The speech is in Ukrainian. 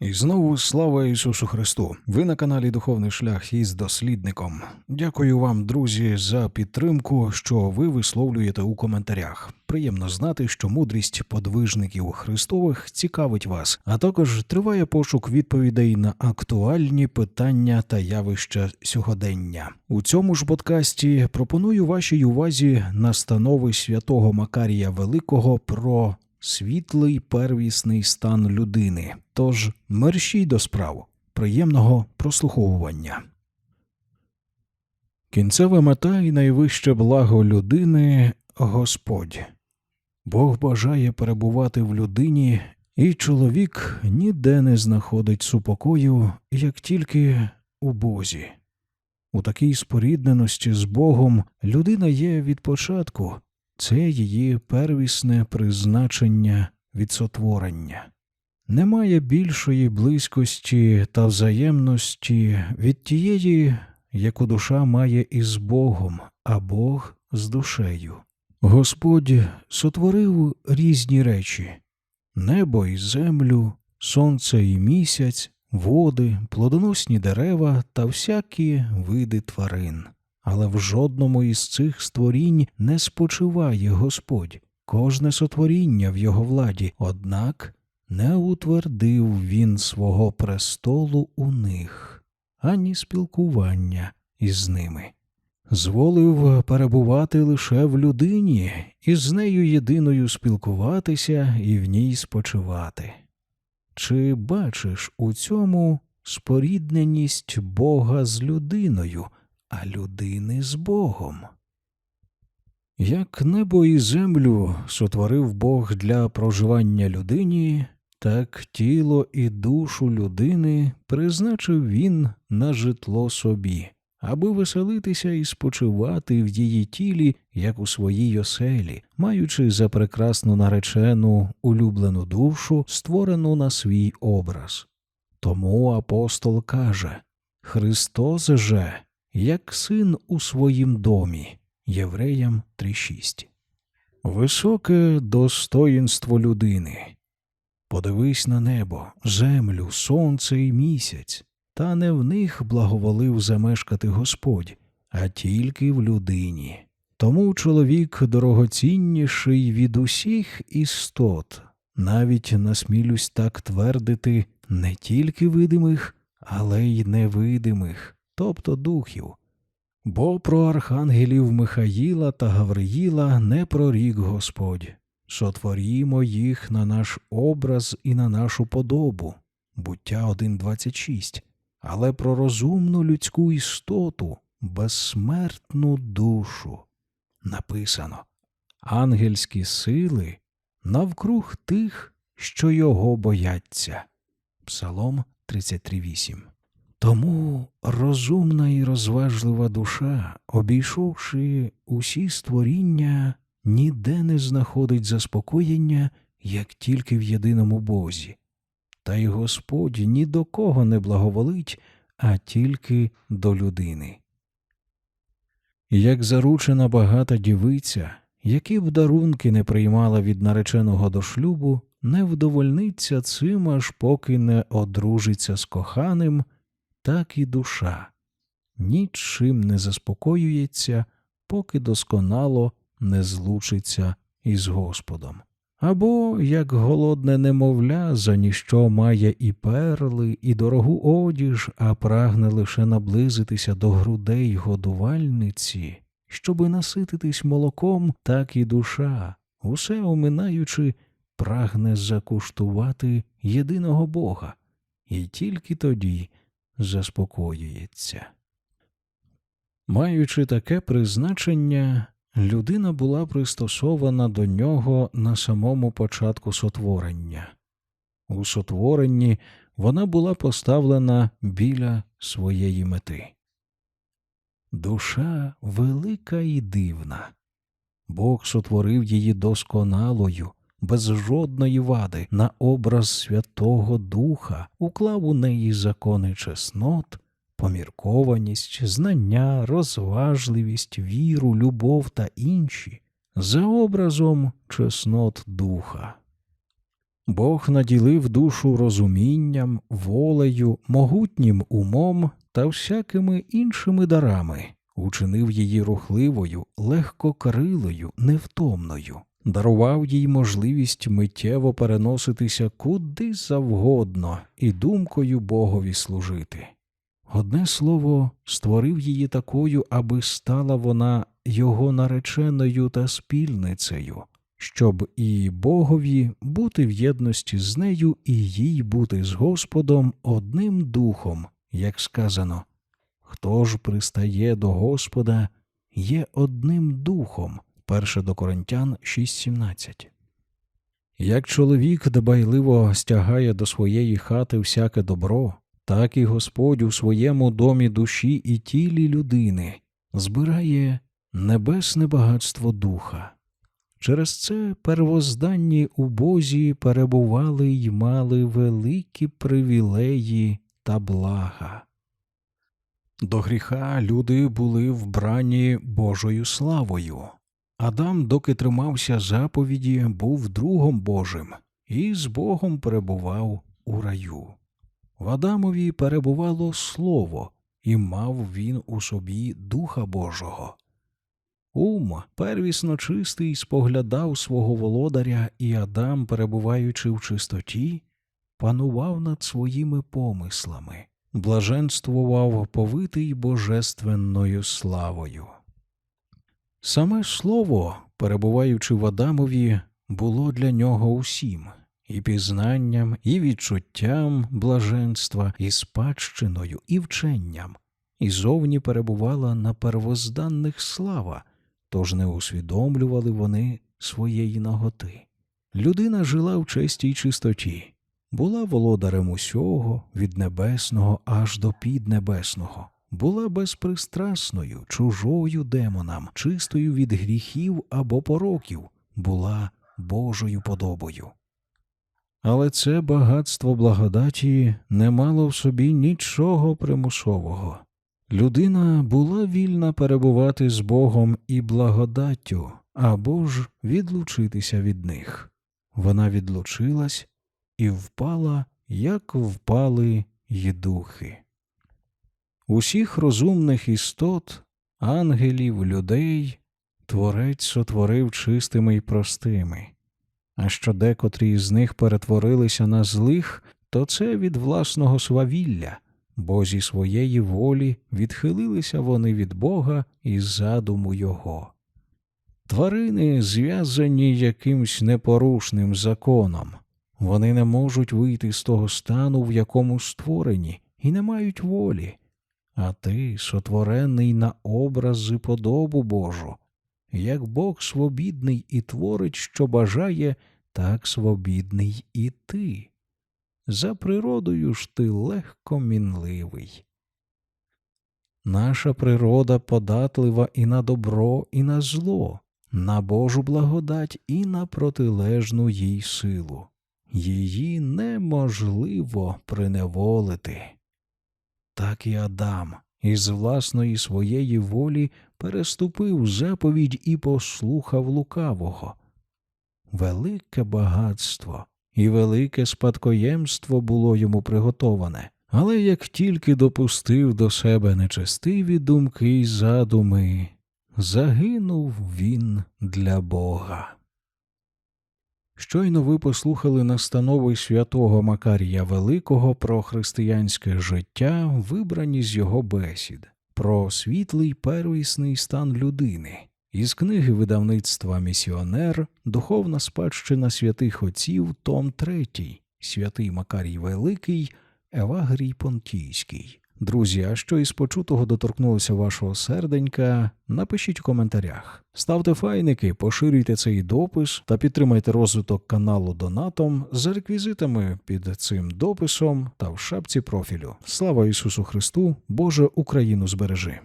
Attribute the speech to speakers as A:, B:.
A: І знову слава Ісусу Христу! Ви на каналі Духовний Шлях із дослідником. Дякую вам, друзі, за підтримку, що ви висловлюєте у коментарях. Приємно знати, що мудрість подвижників Христових цікавить вас, а також триває пошук відповідей на актуальні питання та явища сьогодення. У цьому ж подкасті пропоную вашій увазі настанови святого Макарія Великого про світлий первісний стан людини. Тож мерщій до справ, приємного прослуховування. Кінцева мета і найвище благо людини Господь. Бог бажає перебувати в людині, і чоловік ніде не знаходить супокою, як тільки у Бозі. У такій спорідненості з Богом людина є від початку, це її первісне призначення від сотворення. Немає більшої близькості та взаємності від тієї, яку душа має із Богом, а Бог з душею. Господь сотворив різні речі небо і землю, сонце і місяць, води, плодоносні дерева та всякі види тварин. Але в жодному із цих створінь не спочиває Господь, кожне сотворіння в його владі, однак не утвердив він свого престолу у них, ані спілкування із ними. Зволив перебувати лише в людині і з нею єдиною спілкуватися і в ній спочивати. Чи бачиш у цьому спорідненість Бога з людиною, а людини з Богом? Як небо і землю сотворив Бог для проживання людині, так тіло і душу людини призначив він на житло собі, аби веселитися і спочивати в її тілі, як у своїй оселі, маючи за прекрасну наречену улюблену душу, створену на свій образ. Тому апостол каже Христос же, як син у своїм домі. Євреям 3.6 Високе достоїнство людини. Подивись на небо, землю, сонце і місяць, та не в них благоволив замешкати Господь, а тільки в людині. Тому чоловік дорогоцінніший від усіх істот, навіть насмілюсь так твердити не тільки видимих, але й невидимих, тобто духів. Бо про архангелів Михаїла та Гавриїла не прорік Господь. Сотворімо їх на наш образ і на нашу подобу. Буття 1.26. Але про розумну людську істоту, безсмертну душу. Написано Ангельські сили навкруг тих, що його бояться. Псалом 33.8 тому розумна і розважлива душа, обійшовши усі створіння, ніде не знаходить заспокоєння, як тільки в єдиному Бозі. Та й Господь ні до кого не благоволить, а тільки до людини. Як заручена багата дівиця, які б дарунки не приймала від нареченого до шлюбу, не вдовольниться цим, аж поки не одружиться з коханим так і душа нічим не заспокоюється, поки досконало не злучиться із Господом. Або, як голодне немовля, за ніщо має і перли, і дорогу одіж, а прагне лише наблизитися до грудей годувальниці, щоби насититись молоком, так і душа, усе оминаючи, прагне закуштувати єдиного Бога, і тільки тоді заспокоюється. Маючи таке призначення, людина була пристосована до нього на самому початку сотворення. У сотворенні вона була поставлена біля своєї мети. Душа велика і дивна. Бог сотворив її досконалою, без жодної вади, на образ Святого Духа, уклав у неї закони чеснот, поміркованість, знання, розважливість, віру, любов та інші, за образом чеснот духа. Бог наділив душу розумінням, волею, могутнім умом та всякими іншими дарами, учинив її рухливою, легкокрилою, невтомною, дарував їй можливість миттєво переноситися куди завгодно і думкою Богові служити. Одне слово, створив її такою, аби стала вона його нареченою та спільницею, щоб і Богові бути в єдності з нею, і їй бути з Господом одним духом, як сказано. Хто ж пристає до Господа, є одним духом. 1 до Коринтян 6.17. Як чоловік дбайливо стягає до своєї хати всяке добро, так і Господь у своєму домі душі і тілі людини збирає небесне багатство духа. Через це первозданні убозі перебували й мали великі привілеї та блага. До гріха люди були вбрані Божою славою. Адам, доки тримався заповіді, був другом Божим і з Богом перебував у раю. В Адамові перебувало Слово, і мав він у собі Духа Божого. Ум, первісно чистий, споглядав свого володаря, і Адам, перебуваючи в чистоті, панував над своїми помислами, блаженствував повитий божественною славою. Саме слово, перебуваючи в Адамові, було для нього усім і пізнанням, і відчуттям блаженства, і спадщиною, і вченням, і зовні перебувала на первозданних слава, тож не усвідомлювали вони своєї наготи. Людина жила в честій чистоті, була володарем усього від небесного аж до піднебесного була безпристрасною, чужою демонам, чистою від гріхів або пороків, була Божою подобою. Але це багатство благодаті не мало в собі нічого примусового. Людина була вільна перебувати з Богом і благодаттю або ж відлучитися від них. Вона відлучилась і впала, як впали й духи. Усіх розумних істот, ангелів, людей творець сотворив чистими й простими, а що декотрі з них перетворилися на злих, то це від власного свавілля, бо зі своєї волі відхилилися вони від Бога і задуму Його. Тварини зв'язані якимсь непорушним законом, вони не можуть вийти з того стану, в якому створені, і не мають волі а ти сотворений на образ і подобу Божу. Як Бог свобідний і творить, що бажає, так свобідний і ти. За природою ж ти легко мінливий. Наша природа податлива і на добро, і на зло, на Божу благодать і на протилежну їй силу. Її неможливо приневолити так і Адам із власної своєї волі переступив заповідь і послухав лукавого. Велике багатство і велике спадкоємство було йому приготоване, але як тільки допустив до себе нечестиві думки й задуми, загинув він для Бога. Щойно ви послухали настанови святого Макарія Великого про християнське життя, вибрані з його бесід, про світлий первісний стан людини, із книги видавництва Місіонер, Духовна спадщина святих отців, Том 3, Святий Макарій Великий, Евагрій Понтійський. Друзі, а що із почутого доторкнулося вашого серденька, напишіть у коментарях. Ставте файники, поширюйте цей допис та підтримайте розвиток каналу Донатом за реквізитами під цим дописом та в шапці профілю. Слава Ісусу Христу! Боже Україну збережи!